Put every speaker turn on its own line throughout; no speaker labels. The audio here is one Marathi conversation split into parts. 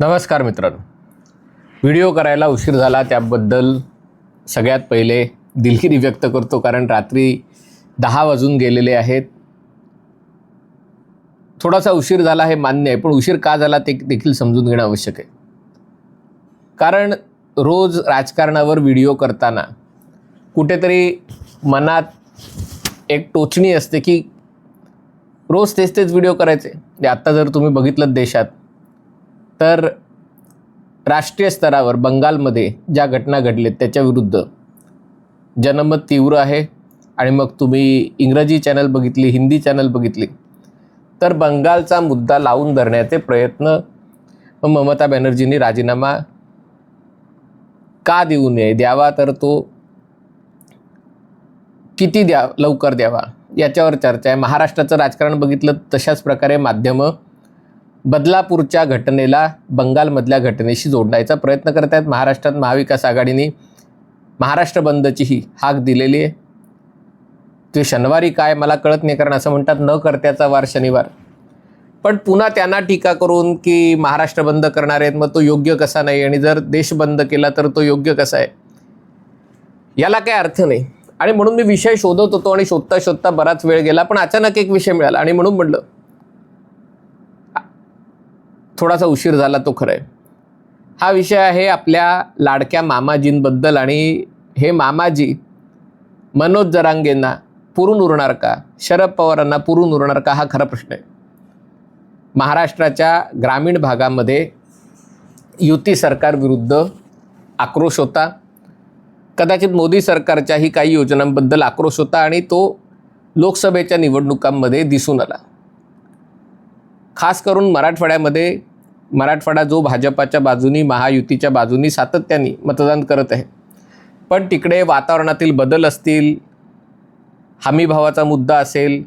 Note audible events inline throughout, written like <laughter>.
नमस्कार मित्रांनो. व्हिडिओ करायला उशीर झाला त्याबद्दल सगळ्यात पहिले दिलगिरी व्यक्त करतो कारण रात्री दहा वाजून गेलेले आहेत. थोडासा उशीर झाला हे मान्य आहे पण उशीर का झाला ते देखील समजून घेणं आवश्यक आहे. कारण रोज राजकारणावर व्हिडिओ करताना कुठेतरी मनात एक टोचणी असते की रोज तेच तेच व्हिडिओ करायचे. म्हणजे आत्ता जर तुम्ही बघितलं देशात तर राष्ट्रीय स्तरावर बंगालमध्ये ज्या घटना घडलेत त्याच्याविरुद्ध जनमत तीव्र आहे आणि मग तुम्ही इंग्रजी चॅनल बघितली हिंदी चॅनल बघितली तर बंगालचा मुद्दा लावून धरण्याचे प्रयत्न ममता बॅनर्जींनी राजीनामा का देऊ नये? द्यावा तर तो किती द्या लवकर द्यावा? याच्यावर चर्चा आहे. महाराष्ट्राचं राजकारण बघितलं तशाच प्रकारे माध्यमं बदलापूरच्या घटनेला बंगालमधल्या घटनेशी जोडण्याचा प्रयत्न करत आहेत महाराष्ट्रात महाविकास आघाडीने महाराष्ट्र बंदचीही हाक दिलेली आहे. ते शनिवारी काय मला कळत नाही कारण असं म्हणतात न करत्याचा वार शनिवार. पण पुन्हा त्यांना टीका करून की महाराष्ट्र बंद करणार आहेत मग तो योग्य कसा नाही? आणि जर देश बंद केला तर तो योग्य कसा आहे? याला काही अर्थ नाही. आणि म्हणून मी विषय शोधत होतो आणि शोधता शोधता बराच वेळ गेला पण अचानक एक विषय मिळाला. आणि म्हणून म्हणलं थोडासा उशीर झाला तो खरं आहे हा विषय आहे आपल्या लाडक्या मामाजींबद्दल. आणि हे मामाजी मनोज जरांगेंना पुरून उरणार का? शरद पवारांना पुरून उरणार का? हा खरा प्रश्न आहे. महाराष्ट्राच्या ग्रामीण भागामध्ये युती सरकारविरुद्ध आक्रोश होता. कदाचित मोदी सरकारच्याही काही योजनांबद्दल आक्रोश होता आणि तो लोकसभेच्या निवडणुकांमध्ये दिसून आला. खास करून मराठवाड्यामध्ये मराठवाडा जो भाजपाच्या बाजूनी महायुतीच्या बाजूनी सातत्याने मतदान करत आहे. पण तिकडे वातावरणातील बदल असतील हमीभावाचा मुद्दा असेल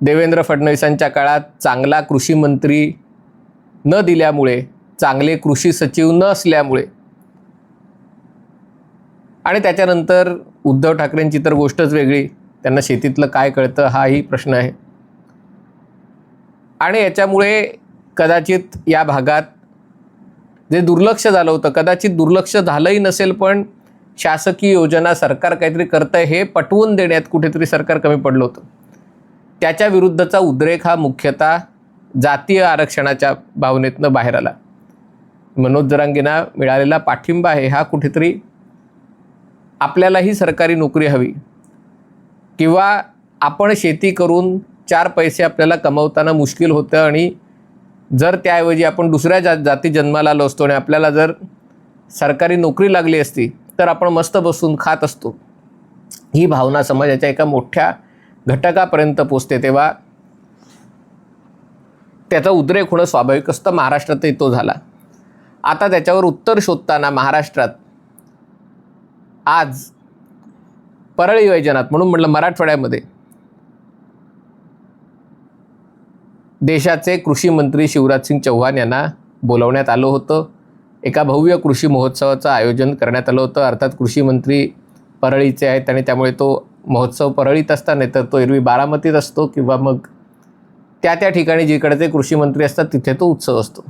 देवेंद्र फडणवीसांच्या काळात चांगला कृषी मंत्री न दिल्यामुळे चांगले कृषी सचिव न असल्यामुळे आणि त्याच्यानंतर उद्धव ठाकरेंची तर गोष्टच वेगळी. त्यांना शेतीतलं काय कळतं हाही प्रश्न आहे. आणि याच्यामुळे कदाचित या भागात जे दुर्लक्ष झालं होतं कदाचित दुर्लक्ष झालंही नसेल पण शासकीय योजना सरकार काहीतरी करतं हे पटवून देण्यात कुठेतरी सरकार कमी पडलं होतं. त्याच्या विरुद्धचा उद्रेक हा मुख्यतः जातीय आरक्षणाच्या भावनेतनं बाहेर आला. मनोज जरांगेंना मिळालेला पाठिंबा आहे हा कुठेतरी आपल्यालाही सरकारी नोकरी हवी. किंवा आपण शेती करून चार पैसे आपल्याला कमवताना मुश्किल होतं आणि जर त्याऐवजी आपण दुसऱ्या जा जाती जन्माला आलो असतो आणि आपल्याला जर सरकारी नोकरी लागली असती तर आपण मस्त बसून खात असतो. ही भावना समाजाच्या एका मोठ्या घटकापर्यंत पोचते तेव्हा त्याचा उद्रेक होणं स्वाभाविक असतं. महाराष्ट्रातही तो झाला. आता त्याच्यावर उत्तर शोधताना महाराष्ट्रात आज परळी वैजनाथ म्हणून म्हटलं मराठवाड्यामध्ये देशाचे कृषी मंत्री शिवराजसिंग चौहान यांना बोलवण्यात आलं होतं. एका भव्य कृषी महोत्सवाचं आयोजन करण्यात आलं होतं. अर्थात कृषी मंत्री परळीचे आहेत आणि त्यामुळे तो महोत्सव परळीत असता नाही तर तो एरवी बारामतीत असतो किंवा मग त्या त्या ठिकाणी जिकडे कृषी मंत्री असतात तिथे तो उत्सव असतो.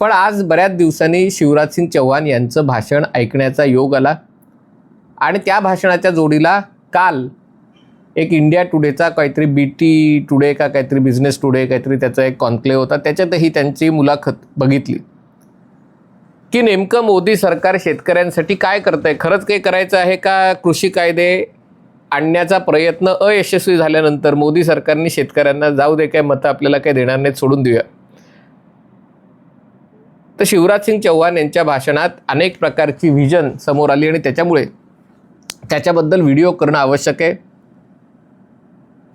पण आज बऱ्याच दिवसांनी शिवराज सिंग चौहान यांचं भाषण ऐकण्याचा योग आला आणि त्या भाषणाच्या जोडीला काल एक इंडिया टुडेचा काहीतरी बी टी टुडे का काहीतरी बिझनेस टुडे काहीतरी त्याचा एक कॉन्क्लेव होता त्याच्यातही त्यांची मुलाखत बघितली. की नेमकं मोदी सरकार शेतकऱ्यांसाठी काय करतंय? आहे खरंच काही करायचं आहे का? कृषी कायदे आणण्याचा प्रयत्न अयशस्वी झाल्यानंतर मोदी सरकारने शेतकऱ्यांना जाऊ दे काय मतं आपल्याला काही देणार नाहीत सोडून देऊया. तर शिवराज सिंग चौहान यांच्या भाषणात अनेक प्रकारची व्हिजन समोर आली आणि त्याच्यामुळे त्याच्याबद्दल व्हिडिओ करणं आवश्यक आहे.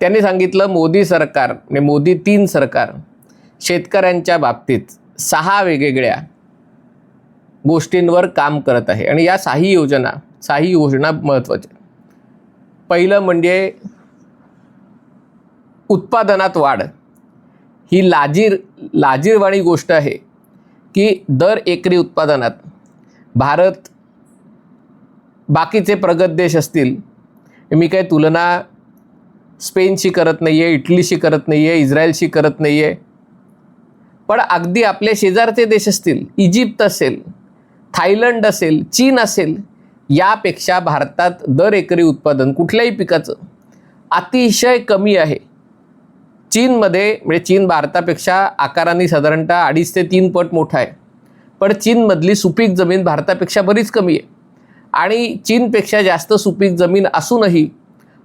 त्यांनी सांगितलं मोदी सरकार म्हणजे मोदी तीन सरकार शेतकऱ्यांच्या बाबतीत सहा वेगवेगळ्या गोष्टींवर काम करत आहे. आणि या साही योजना साही योजना महत्त्वाच्या पहिलं म्हणजे उत्पादनात वाढ. ही लाजीर लाजीरवाणी गोष्ट आहे की दर एकरी उत्पादनात भारत बाकीचे प्रगत देश असतील. मी काही तुलना स्पेनशी करत नाही आहे इटलीशी करत नाही आहे इस्रायलशी करत नाही आहे पण अगदी आपले शेजारचे देश असतील इजिप्त असेल थायलंड असेल चीन असेल यापेक्षा भारतात दर एकरी उत्पादन कुठल्याही पिकाचं अतिशय कमी आहे. चीनमध्ये म्हणजे चीन भारतापेक्षा आकाराने साधारणतः अडीच ते तीन पट मोठा आहे. पण चीनमधली सुपीक जमीन भारतापेक्षा बरीच कमी आहे. आणि चीनपेक्षा जास्त सुपीक जमीन असूनही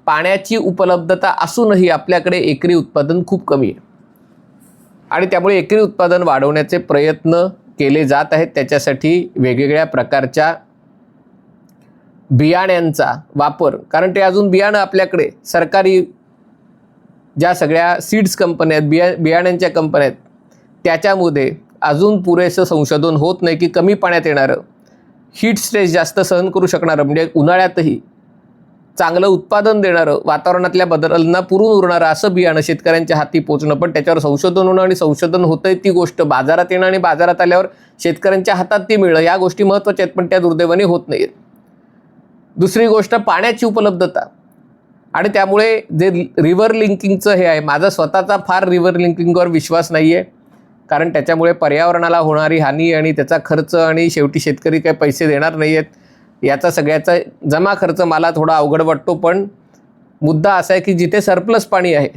पाण्याची उपलब्धता असूनही आपल्याकडे एकरी उत्पादन खूप कमी आहे. आणि त्यामुळे एकरी उत्पादन वाढवण्याचे प्रयत्न केले जात आहेत त्याच्यासाठी वेगवेगळ्या प्रकारच्या बियाण्यांचा वापर. कारण ते अजून बियाणं आपल्याकडे सरकारी ज्या सगळ्या सीड्स कंपन्या आहेत बिया बियाण्यांच्या कंपन्या आहेत त्याच्यामध्ये अजून पुरेसं संशोधन होत नाही की कमी पाण्यात येणारं हीट स्ट्रेस जास्त सहन करू शकणारं म्हणजे उन्हाळ्यातही चांगलं उत्पादन देणारं वातावरणातल्या बदलांना पुरून उरणारं असं बियाणं शेतकऱ्यांच्या हाती पोचणं. पण त्याच्यावर संशोधन होणं आणि संशोधन होतंय ती गोष्ट बाजारात येणं आणि बाजारात आल्यावर शेतकऱ्यांच्या हातात ती मिळणं या गोष्टी महत्त्वाच्या आहेत पण त्या दुर्दैवाने होत नाहीत दुसरी गोष्ट पाण्याची उपलब्धता. आणि त्यामुळे जे रिव्हर लिंकिंगचं हे आहे माझा स्वतःचा फार रिव्हर लिंकिंगवर विश्वास नाही आहे कारण त्याच्यामुळे पर्यावरणाला होणारी हानी आणि त्याचा खर्च आणि शेवटी शेतकरी काही पैसे देणार नाही आहेत याचा सगळ्याचा जमा खर्च मला थोडा अवघड वाटतो पण मुद्दा असा आहे की जिथे सरप्लस पाणी आहे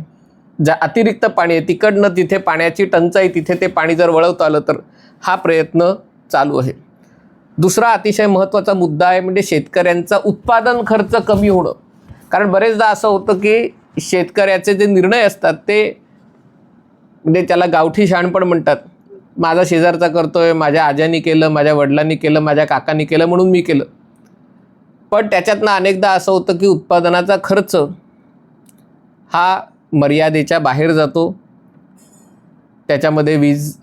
ज्या अतिरिक्त पाणी आहे तिकडनं तिथे पाण्याची टंचाई तिथे ते पाणी जर वळवता आलं तर हा प्रयत्न चालू आहे. दुसरा अतिशय महत्त्वाचा मुद्दा आहे म्हणजे शेतकऱ्यांचा उत्पादन खर्च कमी होणं. कारण बरेचदा असं होतं की शेतकऱ्याचे जे निर्णय असतात ते म्हणजे त्याला गावठी शहाणपण म्हणतात. माझा शेजारचा करतोय माझ्या आज्यानी केलं माझ्या वडिलांनी केलं माझ्या काकांनी केलं म्हणून मी केलं. पण त्याच्यातनं अनेकदा असं होतं की उत्पादनाचा खर्च हा मर्यादेच्या बाहेर जातो. त्याच्यामध्ये वीज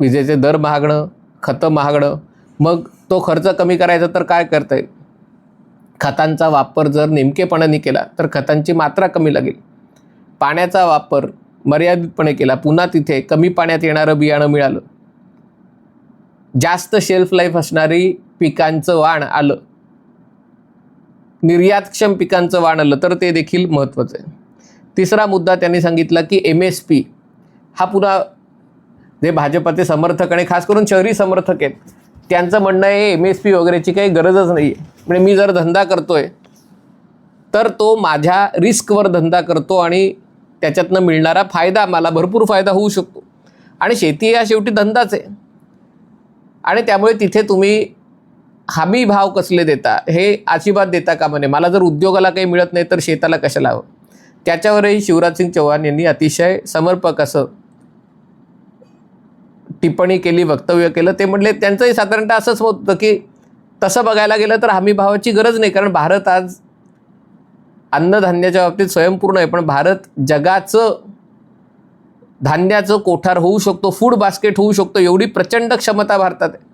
विजेचे दर महागणं खतं महागणं. मग तो खर्च कमी करायचा तर काय करता येईल खतांचा वापर जर नेमकेपणाने केला तर खतांची मात्रा कमी लागेल. पाण्याचा वापर मर्यादितपणे केला पुन्हा तिथे कमी पाण्यात येणारं बियाणं मिळालं. जास्त शेल्फ लाईफ असणारी पिकांचं वाण आलं. निर्यातक्षम पिकांचं वाढलं तर ते देखील महत्त्वाचं आहे. तिसरा मुद्दा त्यांनी सांगितला की एम एस पी हा पुन्हा जे भाजपाचे समर्थक आणि खास करून शहरी समर्थक आहेत त्यांचं म्हणणं आहे एम एस पी वगैरेची काही गरजच नाही आहे म्हणजे मी जर धंदा करतोय तर तो माझ्या रिस्कवर धंदा करतो आणि त्याच्यातनं मिळणारा फायदा मला भरपूर फायदा होऊ शकतो. आणि शेती हा शेवटी धंदाच आहे. आणि त्यामुळे तिथे तुम्ही हमी भाव कसले देता? हे अजिबात देता का म्हणे? मला जर उद्योगाला काही मिळत नाही तर शेताला कशाला? हवं त्याच्यावरही शिवराजसिंग चौहान यांनी अतिशय समर्पक असं टिप्पणी केली वक्तव्य केलं. ते म्हटले त्यांचंही साधारणतः असंच होतं की तसं बघायला गेलं तर हमी भावाची गरज नाही कारण भारत आज अन्नधान्याच्या बाबतीत स्वयंपूर्ण आहे पण भारत जगाचं धान्याचं कोठार होऊ शकतो फूड बास्केट होऊ शकतो एवढी प्रचंड क्षमता भारतात आहे.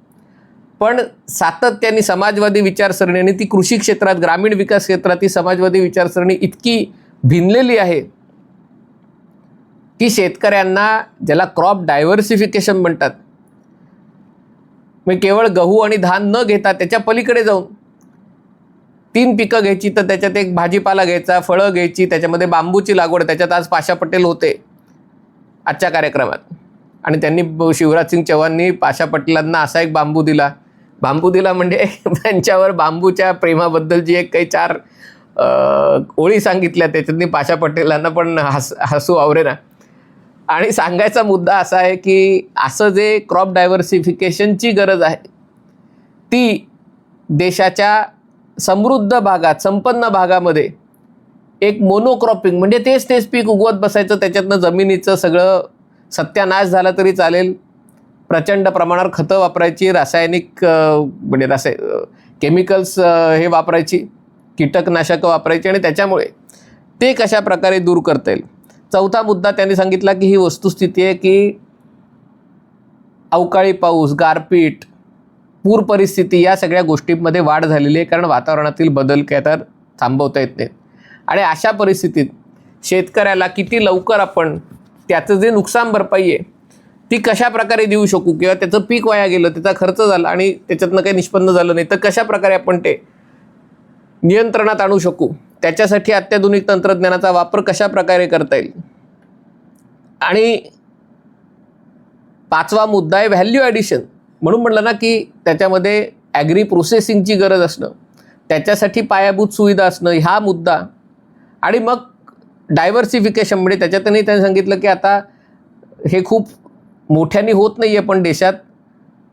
पण सातत्याने समाजवादी विचारसरणी आणि ती कृषी क्षेत्रात ग्रामीण विकास क्षेत्रात ती समाजवादी विचारसरणी इतकी भिनलेली आहे की शेतकऱ्यांना ज्याला क्रॉप डायव्हर्सिफिकेशन म्हणतात म्हणजे केवळ गहू आणि धान न घेता त्याच्या पलीकडे जाऊन तीन पिकं घ्यायची तर त्याच्यात एक भाजीपाला घ्यायचा फळं घ्यायची त्याच्यामध्ये बांबूची लागवड त्याच्यात आज पाशा पटेल होते आजच्या कार्यक्रमात. आणि त्यांनी ब- शिवराजसिंग चौहाननी पाशा पटेलांना असा एक बांबू दिला बांबू दिला म्हणजे <laughs> त्यांच्यावर बांबूच्या प्रेमाबद्दल जी एक काही चार ओळी सांगितल्या त्याच्यातनी पाशा पटेलांना पण हस हसू आवरेना आणि सांगायचा मुद्दा असा आहे की असं जे क्रॉप डायव्हर्सिफिकेशनची गरज आहे ती देशाच्या समृद्ध भागात संपन्न भागामध्ये एक मोनोक्रॉपिंग म्हणजे तेच तेच पीक उगवत बसायचं त्याच्यातनं जमिनीचं सगळं सत्यानाश झाला तरी चालेल. प्रचंड प्रमाणावर खतं वापरायची रासायनिक म्हणजे रासाय केमिकल्स हे वापरायची कीटकनाशकं वापरायची आणि त्याच्यामुळे ते कशा प्रकारे दूर करता येईल? चौथा मुद्दा त्यांनी सांगितला की ही वस्तुस्थिती आहे की अवकाळी पाऊस गारपीट पूर परिस्थिती या सगळ्या गोष्टींमध्ये वाढ झालेली आहे. कारण वातावरणातील बदल काय तर थांबवता येत नाहीत. आणि अशा परिस्थितीत शेतकऱ्याला किती लवकर आपण त्याचं जे नुकसान भरपाई आहे ती कशा प्रकारे देऊ शकू? किंवा त्याचं पीक वाया गेलं त्याचा खर्च झाला आणि त्याच्यातनं काही निष्पन्न झालं नाही तर कशा प्रकारे आपण ते नियंत्रणात आणू शकू? त्याच्यासाठी अत्याधुनिक तंत्रज्ञानाचा वापर कशा प्रकारे करता येईल? आणि पाचवा मुद्दा आहे व्हॅल्यू ॲडिशन म्हणून म्हटलं ना की त्याच्यामध्ये ॲग्री प्रोसेसिंगची गरज असणं त्याच्यासाठी पायाभूत सुविधा असणं हा मुद्दा. आणि मग डायव्हर्सिफिकेशन म्हणजे त्याच्यातही त्यांनी सांगितलं की आता हे खूप मोठ्याने होत नाही आहे पण देशात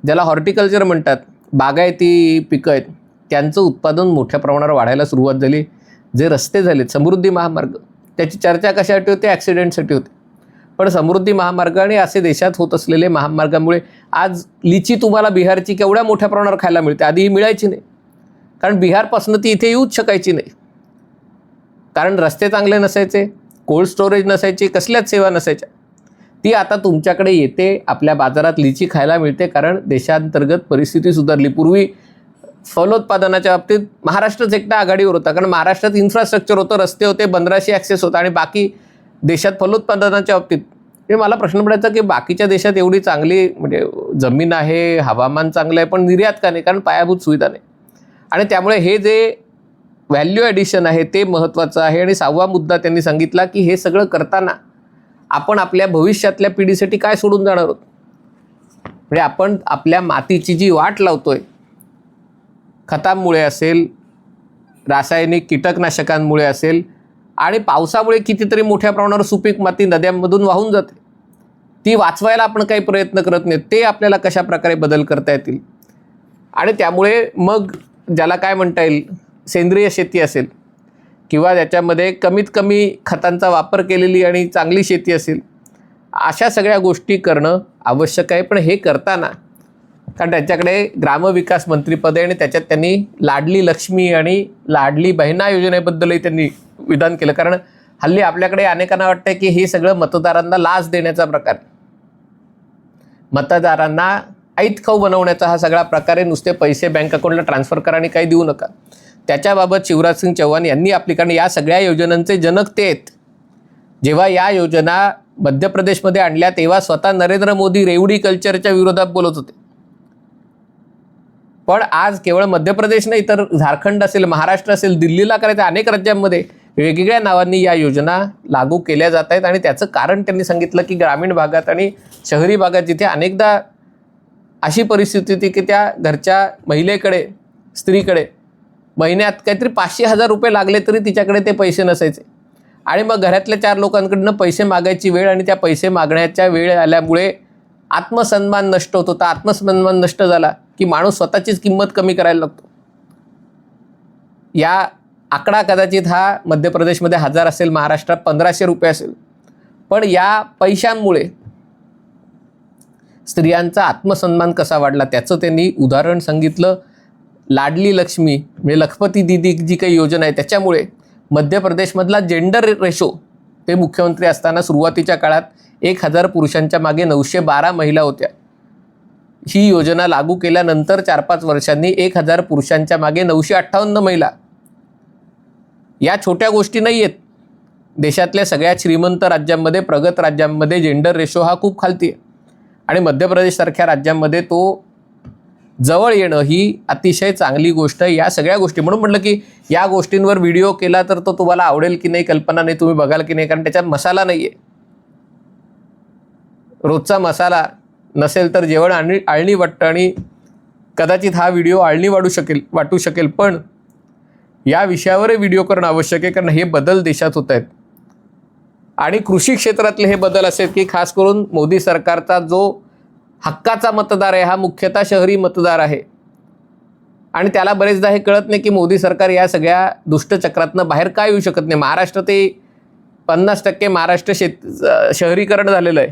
ज्याला हॉर्टिकल्चर म्हणतात बागायती पिकं आहेत त्यांचं उत्पादन मोठ्या प्रमाणावर वाढायला सुरुवात झाली. जे रस्ते झालेत समृद्धी महामार्ग त्याची चर्चा कशासाठी होते? ॲक्सिडेंटसाठी होते. पण समृद्धी महामार्ग आणि असे देशात होत असलेले महामार्गामुळे आज लिची तुम्हाला बिहारची केवढ्या मोठ्या प्रमाणावर खायला मिळते? आधी ही मिळायची नाही. कारण बिहारपासून ती इथे येऊच शकायची नाही. कारण रस्ते चांगले नसायचे कोल्ड स्टोरेज नसायची कसल्याच सेवा नसायच्या. ती आता तुमच्याकडे येते आपल्या बाजारात लिची खायला मिळते कारण देशांतर्गत परिस्थिती सुधारली. पूर्वी फलोत्पादनाच्या बाबतीत महाराष्ट्रच एकटा आघाडीवर होता कारण महाराष्ट्रात इन्फ्रास्ट्रक्चर होतं रस्ते होते बंदराशी ॲक्सेस होता आणि बाकी देशात फलोत्पादनाच्या बाबतीत. हे मला प्रश्न पडायचा की बाकीच्या देशात एवढी चांगली म्हणजे जमीन आहे हवामान चांगलं आहे पण निर्यात का नाही? कारण पायाभूत सुविधा नाही. आणि त्यामुळे हे जे व्हॅल्यू ॲडिशन आहे ते महत्त्वाचं आहे. आणि सहावा मुद्दा त्यांनी सांगितला की हे सगळं करताना आपण आपल्या भविष्यातल्या पिढीसाठी काय सोडून जाणार आहोत? म्हणजे आपण आपल्या मातीची जी वाट लावतोय खतांमुळे असेल रासायनिक कीटकनाशकांमुळे असेल आणि पावसामुळे कितीतरी मोठ्या प्रमाणावर सुपीक माती नद्यांमधून वाहून जाते. ती वाचवायला आपण काही प्रयत्न करत नाही ते आपल्याला कशा प्रकारे बदल करता येतील? आणि त्यामुळे मग ज्याला काय म्हणता येईल? सेंद्रिय शेती असेल. किंवा त्याच्यामध्ये कमीत कमी खतांचा वापर केलेली आणि चांगली शेती असेल अशा सगळ्या गोष्टी करणं आवश्यक आहे. पण हे करताना कारण त्यांच्याकडे ग्रामविकास मंत्रीपद आहे आणि त्याच्यात त्यांनी लाडली लक्ष्मी आणि लाडली बहिणा योजनेबद्दलही त्यांनी विधान केलं. कारण हल्ली आपल्याकडे अनेकांना वाटतं की हे सगळं मतदारांना लाच देण्याचा प्रकार मतदारांना ऐत खाऊ बनवण्याचा हा सगळा प्रकार आहे. नुसते पैसे बँक अकाउंटला ट्रान्सफर करा आणि काही देऊ नका. त्याच्याबाबत शिवराज सिंग चौहान यांनी आपली कारण या सगळ्या योजनांचे जनक ते आहेत जेव्हा या योजना मध्य प्रदेशमध्ये आणल्या तेव्हा स्वतः नरेंद्र मोदी रेवडी कल्चरच्या विरोधात बोलत होते. पण आज केवळ मध्य प्रदेश नाही तर झारखंड असेल महाराष्ट्र असेल दिल्लीला करायचं अनेक राज्यांमध्ये वेगवेगळ्या नावांनी या योजना लागू केल्या जात आहेत. आणि त्याचं कारण त्यांनी सांगितलं की ग्रामीण भागात आणि शहरी भागात जिथे अनेकदा अशी परिस्थिती होती की त्या घरच्या महिलेकडे स्त्रीकडे महिन्यात काहीतरी पाचशे हजार रुपये लागले तरी तिच्याकडे ते पैसे नसायचे. आणि मग घरातल्या चार लोकांकडनं पैसे मागायची वेळ आणि त्या पैसे मागण्याच्या वेळ आल्यामुळे आत्मसन्मान नष्ट होत होता. आत्मसन्मान नष्ट झाला की माणूस स्वतःचीच किंमत कमी करायला लागतो. या आकडा कदाचित हा मध्य प्रदेशमध्ये हजार असेल महाराष्ट्रात पंधराशे रुपये असेल. पण या पैशांमुळे स्त्रियांचा आत्मसन्मान कसा वाढला त्याचं त्यांनी उदाहरण सांगितलं. लाडली लक्ष्मी म्हणजे लखपती दिदी जी काही योजना आहे त्याच्यामुळे मध्य प्रदेशमधला जेंडर रेशो ते मुख्यमंत्री असताना सुरुवातीच्या काळात एक हजार पुरुषांच्या मागे नऊशे बारा महिला होत्या. ही योजना लागू केल्यानंतर चार पाच वर्षांनी एक हजार पुरुषांच्या मागे नऊशे अठ्ठावन्न महिला. या छोट्या गोष्टी नाही आहेत. देशातल्या सगळ्या श्रीमंत राज्यांमध्ये प्रगत राज्यांमध्ये जेंडर रेशो हा खूप खालती आहे. आणि मध्य प्रदेशसारख्या राज्यांमध्ये तो जवळ येणं ही अतिशय चांगली गोष्ट आहे. या सगळ्या गोष्टी म्हणून म्हटलं की या गोष्टींवर व्हिडिओ केला तर तो तुम्हाला आवडेल की नाही कल्पना नाही तुम्ही बघाल की नाही कारण त्याच्यात मसाला नाही आहे रोजचा मसाला नसेल तर जेवण आणि आळणी वाटतं आणि कदाचित हा व्हिडिओ आळणी वाढू शकेल वाटू शकेल पण या विषयावरही व्हिडिओ करणं आवश्यक आहे कारण हे बदल देशात होत आहेत. आणि कृषी क्षेत्रातले हे बदल असे आहेत की खास करून मोदी सरकारचा जो हक्काचा मतदार आहे हा मुख्यतः शहरी मतदार आहे. आणि त्याला बरेचदा हे कळत नाही की मोदी सरकार या सगळ्या दुष्टचक्रातनं बाहेर काय येऊ शकत नाही. महाराष्ट्र ते पन्नास टक्के महाराष्ट्र शेत शहरीकरण झालेलं आहे.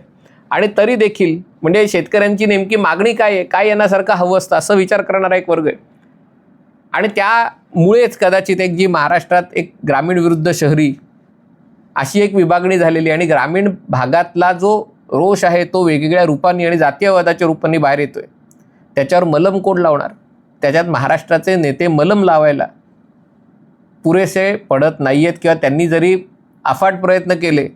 आणि तरी देखील म्हणजे शेतकऱ्यांची नेमकी मागणी काय आहे? काय येण्यासारखं हवं असतं? असं विचार करणारा एक वर्ग आहे. आणि त्यामुळेच कदाचित एक जी महाराष्ट्रात एक ग्रामीण विरुद्ध शहरी अशी एक विभागणी झालेली आणि ग्रामीण भागातला जो रोष आहे तो वेगवेगळ्या रूपांनी आणि जातीयवादाच्या रूपांनी बाहेर येतोय. त्याच्यावर मलम कोण लावणार? त्याच्यात महाराष्ट्राचे नेते मलम लावायला पुरेसे पडत नाही आहेत किंवा त्यांनी जरी अफाट प्रयत्न केले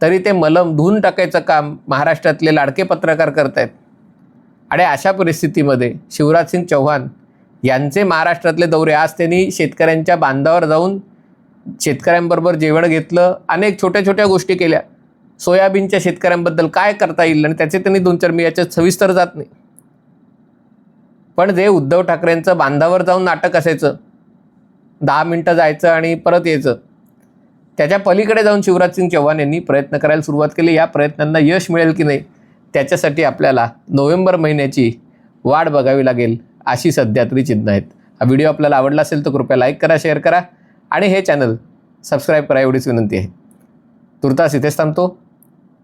तरी ते मलम धुवून टाकायचं काम महाराष्ट्रातले लाडके पत्रकार करत आहेत आणि अशा परिस्थितीमध्ये शिवराजसिंग चौहान यांचे महाराष्ट्रातले दौरे आज त्यांनी शेतकऱ्यांच्या बांधावर जाऊन शेतकऱ्यांबरोबर जेवण घेतलं अनेक छोट्या छोट्या गोष्टी केल्या. सोयाबीनच्या शेतकऱ्यांबद्दल काय करता येईल आणि त्याचे त्यांनी दोन चार मी याच्यात सविस्तर जात नाही. पण जे उद्धव ठाकरेंचं बांधावर जाऊन नाटक असायचं दहा मिनटं जायचं आणि परत यायचं त्याच्या पलीकडे जाऊन शिवराज सिंग चौहान यांनी प्रयत्न करायला सुरुवात केली. या प्रयत्नांना यश मिळेल की नाही त्याच्यासाठी आपल्याला नोव्हेंबर महिन्याची वाट बघावी लागेल अशी सध्या तरी चिन्ह आहेत. हा व्हिडिओ आपल्याला आवडला असेल तर कृपया लाईक करा शेअर करा आणि हे चॅनल सबस्क्राईब करा एवढीच विनंती आहे. तुर्तास इथेच थांबतो.